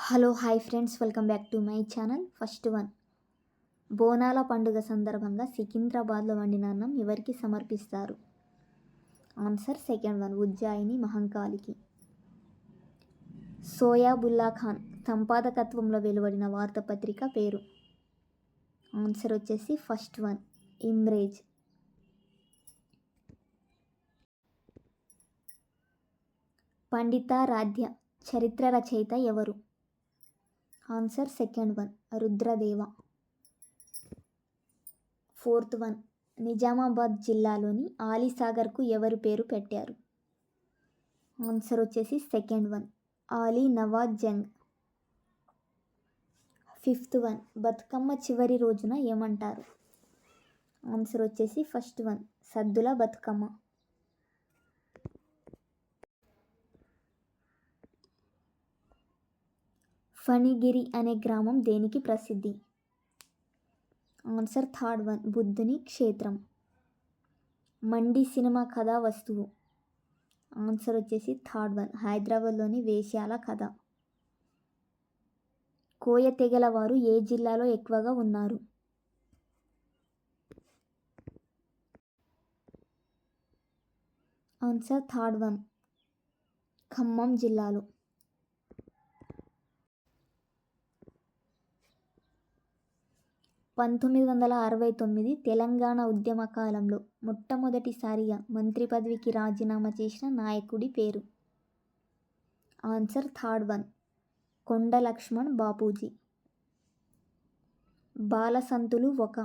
Hello hi friends. Welcome back to my channel. First one. బోనాల పండుగ సందర్భంగా సికింద్రాబాద్లో వండిన అన్నం ఎవరికి సమర్పిస్తారు? Answer second one. ఉజ్జాయిని మహంకాళికి. సోయాబుల్లా ఖాన్. సంపాదకత్వంలో వెలువడిన వార్తాపత్రిక పేరు. ఆన్సర్ వచ్చేసి ఫస్ట్ వన్. ఇమ్రేజ్. పండితారాధ్య. చరిత్ర రచయిత ఎవరు? Answer second one. Rudradeva. Fourth one. Nizamabad జిల్లాలోని ఆలీసాగర్కు ఎవరు పేరు పెట్టారు? ఆన్సర్ వచ్చేసి second one. Ali Nawaz Jung. Fifth one. Bathukamma చివరి రోజున ఏమంటారు? ఆన్సర్ వచ్చేసి ఫస్ట్ వన్. సద్దుల బతుకమ్మ. ఫణిగిరి అనే గ్రామం దేనికి ప్రసిద్ధి? Answer third one. బుద్ధుని క్షేత్రం. మండి సినిమా కథా వస్తువు. ఆన్సర్ వచ్చేసి థర్డ్ వన్. హైదరాబాద్లోని వేశ్యాల కథ. కోయ తెగల వారు ఏ జిల్లాలో ఎక్కువగా ఉన్నారు? Answer third one. ఖమ్మం జిల్లాలో. పంతొమ్మిది వందల అరవై తొమ్మిది తెలంగాణ ఉద్యమ కాలంలో మొట్టమొదటిసారిగా మంత్రి పదవికి రాజీనామా చేసిన నాయకుడి పేరు. Answer third one. Konda Lakshman Bapuji. బాలసంతులు ఒక.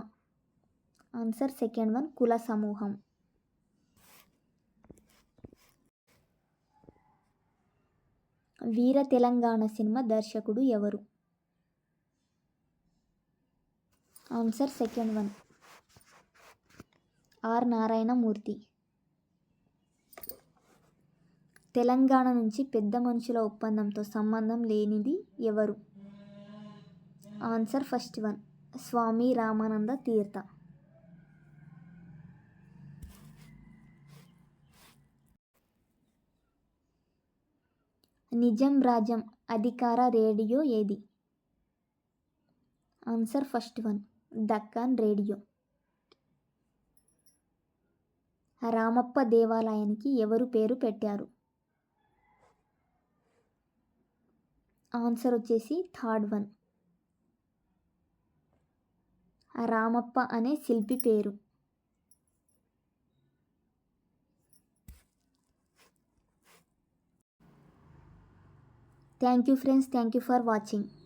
Answer second one. కుల సమూహం. వీర తెలంగాణ సినిమా దర్శకుడు ఎవరు? Answer second one R Narayanamurthy Telangana నుంచి పెద్ద మనుషుల ఒప్పందంతో సంబంధం లేనిది ఎవరు? Answer first one Swami Ramananda Tirtha. Nizam రాజ్యం అధికార రేడియో ఏది? Answer first one Deccan radio. Ramappa దేవాలయానికి ఎవరు పేరు పెట్టారు? ఆన్సర్ వచ్చేసి థర్డ్ వన్. రామప్ప అనే శిల్పి పేరు. Thank you friends thank you for watching.